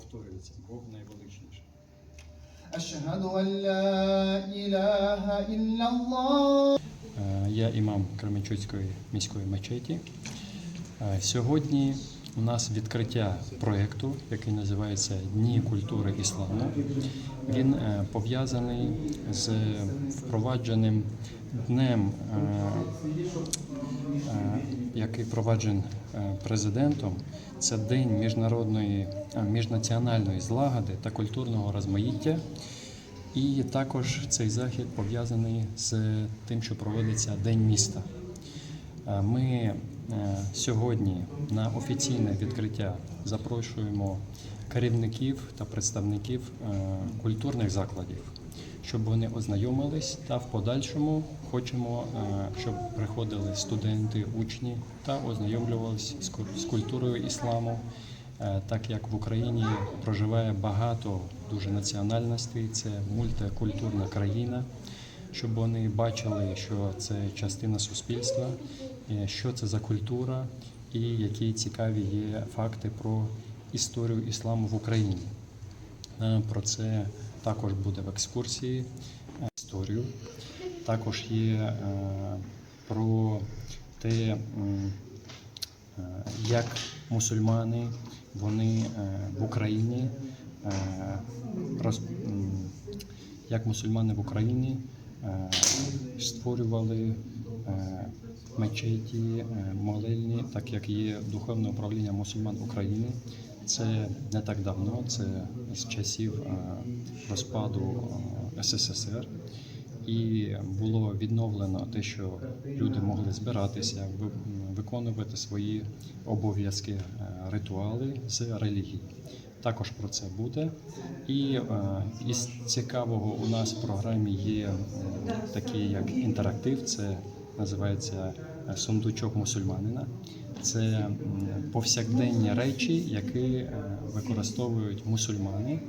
повторюється. Бог найвеличніший. أشهد أن لا إله إلا الله Е, Я імам Кременчуцької міської мечеті. Е, Сьогодні у нас відкриття проєкту, який називається Дні культури ісламу. Він е, пов'язаний з впровадженим днем, е, е, який впроваджений е, президентом. Це День міжнародної міжнаціональної злагоди та культурного розмаїття. І також цей захід пов'язаний з тим, що проводиться День міста. Ми сьогодні на офіційне відкриття запрошуємо керівників та представників е, культурних закладів, щоб вони ознайомились та в подальшому хочемо, е, щоб приходили студенти, учні та ознайомлювалися з ку- культурою ісламу. Е, Так як в Україні проживає багато дуже національностей, це мультикультурна країна, щоб вони бачили, що це частина суспільства, е, що це за культура і які цікаві є факти про історію ісламу в Україні. Е, Про це також буде в екскурсії е, історію. Також є про те, як мусульмани вони в Україні як мусульмани в Україні створювали е, мечеті, е, молельні, так як є духовне управління мусульман України. Це не так давно, це з часів е, розпаду е, СССР. І було відновлено те, що люди могли збиратися, виконувати свої обов'язки, е, ритуали з релігії. Також про це буде. І е, із цікавого у нас в програмі є м, такий як інтерактив, це називається е, сундучок мусульманина. Це повсякденні речі, які е, використовують мусульмани.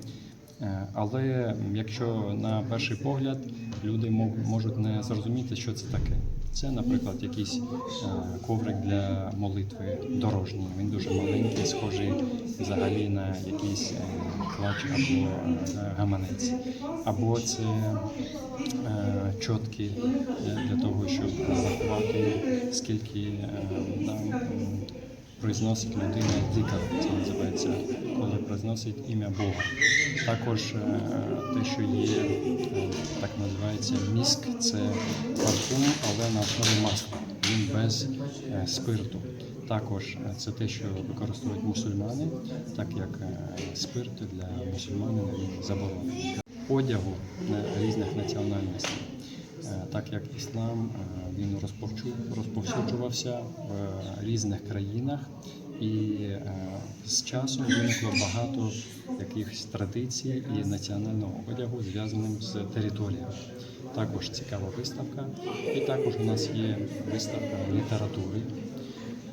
Е, Але якщо на перший погляд люди мо- можуть не зрозуміти, що це таке. Це, наприклад, якийсь е, коврик для молитви дорожній. Він дуже маленький, схожий взагалі на якийсь е, клач або е, гаманець. Або це е, чотки е, для того, щоб рахувати, скільки произносить людина дика. Це називається, коли произносить ім'я Бога. Також е, те, що є, е, так називається міск, це парфум, але на основі масла. Він без е, спирту. Також це те, що використовують мусульмани, так як спирт для мусульманина заборонений. Одягу різних національностей. Е, Так як іслам е, він розповсюджувався в різних країнах, і е, з часом виникло багато якихось традицій і національного одягу, зв'язаним з територіями. Також цікава виставка. І також у нас є виставка літератури,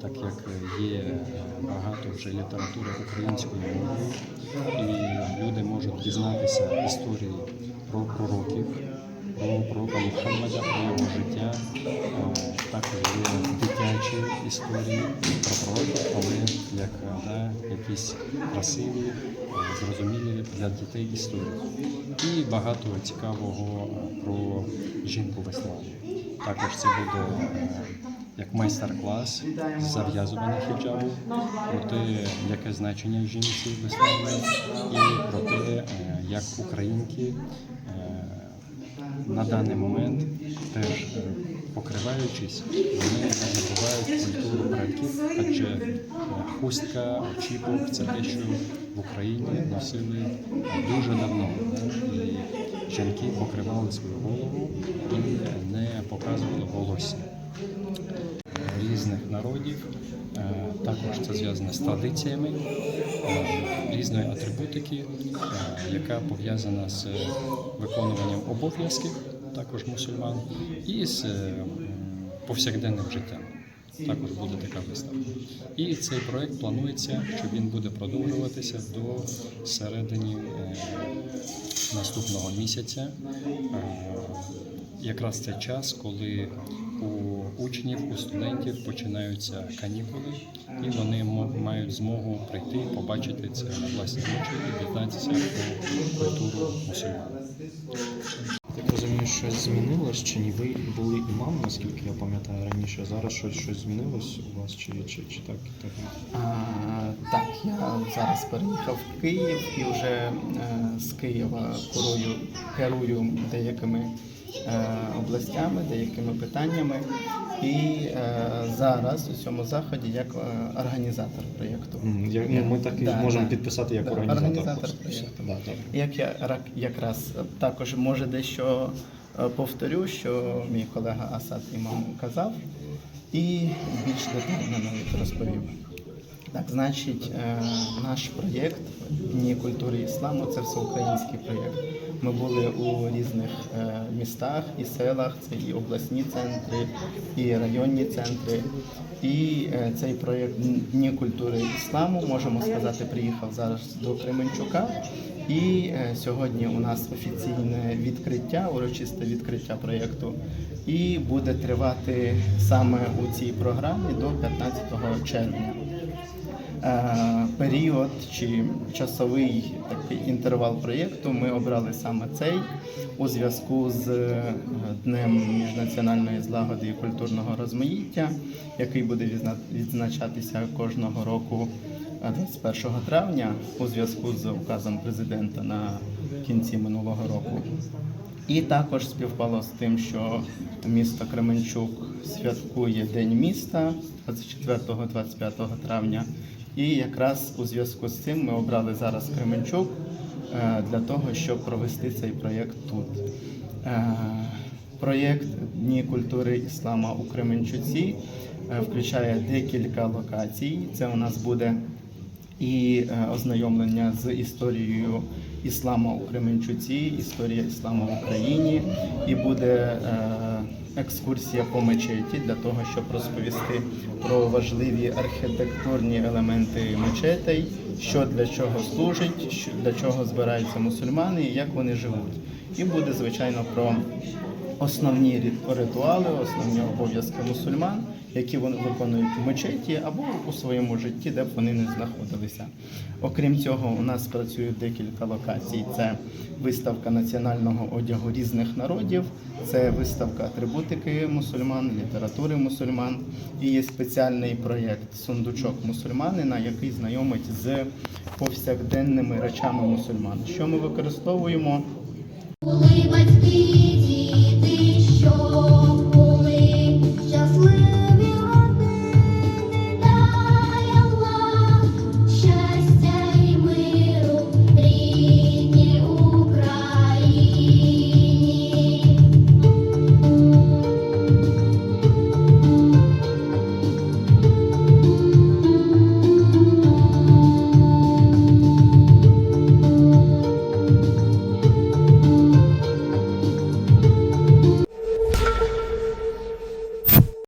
так як є багато вже літератури українською мовою, і люди можуть дізнатися історії про пророків, про пророка Мухаммеда, про його життя. Е, Також є дитячі історії про пророків, але як да, якісь красиві, зрозумілі для дітей історії. І багато цікавого е, про жінку в ісламі. Також це буде е, як майстер-клас з зав'язування хіджабу, про те, яке значення жінці в ісламі, і про те, як українки на даний момент теж е, покриваючись, вони забувають культуру братів, адже е, хустка, очіпок це те, що в Україні носили дуже давно. І жінки покривали свою голову і не показували волосся різних народів. Е, Також це зв'язано з традиціями е, різної атрибутики, е, яка пов'язана з виконуванням обов'язків, також мусульман, і з повсякденним життям. Також буде така виставка. І цей проект планується, що він буде продовжуватися до середини наступного місяця. Якраз це час, коли у учнів, у студентів починаються канікули, і вони мо- мають змогу прийти, побачити це на власні очі і дізнатися про культуру мусульман. Так розумію, щось змінилось, чи ні? Ви були імам, наскільки я пам'ятаю раніше. Зараз щось щось змінилось у вас, чи, чи, чи так? так? А, так, я зараз переїхав в Київ і вже е, з Києва керую, керую деякими областями, деякими питаннями. І е, зараз у цьому заході як е, організатор проєкту. Ну, ми так і Да, можемо да. підписати як Да, організатор. організатор проєкту. Да. Як я рак- якраз також може дещо е, повторю, що мій колега Асад Імам казав, і більш детально навіть розповів. Так, значить, е, наш проєкт Дні культури ісламу це всеукраїнський проєкт. Ми були у різних е, містах і селах, це і обласні центри, і районні центри. І е, цей проєкт Дні культури ісламу, можемо сказати, приїхав зараз до Кременчука. І сьогодні у нас офіційне відкриття, урочисте відкриття проєкту, і буде тривати саме у цій програмі до 15 червня. Е, Період чи часовий такий інтервал проєкту ми обрали саме цей у зв'язку з е, Днем міжнаціональної злагоди і культурного розмаїття, який буде відзна- відзначатися кожного року е, 21 травня у зв'язку з указом президента на кінці минулого року. І також співпало з тим, що місто Кременчук святкує День міста 24-25 травня. І якраз у зв'язку з цим ми обрали зараз Кременчук е, для того, щоб провести цей проєкт тут. Е, Проєкт Дні культури іслама у Кременчуці е, включає декілька локацій. Це у нас буде і ознайомлення з історією ісламу у Кременчуці, історія ісламу в Україні, і буде екскурсія по мечеті для того, щоб розповісти про важливі архітектурні елементи мечетей, що для чого служить, для чого збираються мусульмани і як вони живуть. І буде звичайно про основні ритуали, основні обов'язки мусульман, які вони виконують у мечеті або у своєму житті, де б вони не знаходилися. Окрім цього, у нас працюють декілька локацій: це виставка національного одягу різних народів, це виставка атрибутики мусульман, літератури мусульман. І є спеціальний проєкт Сундучок мусульманина, який знайомить з повсякденними речами мусульман. Що ми використовуємо? Батьки, show.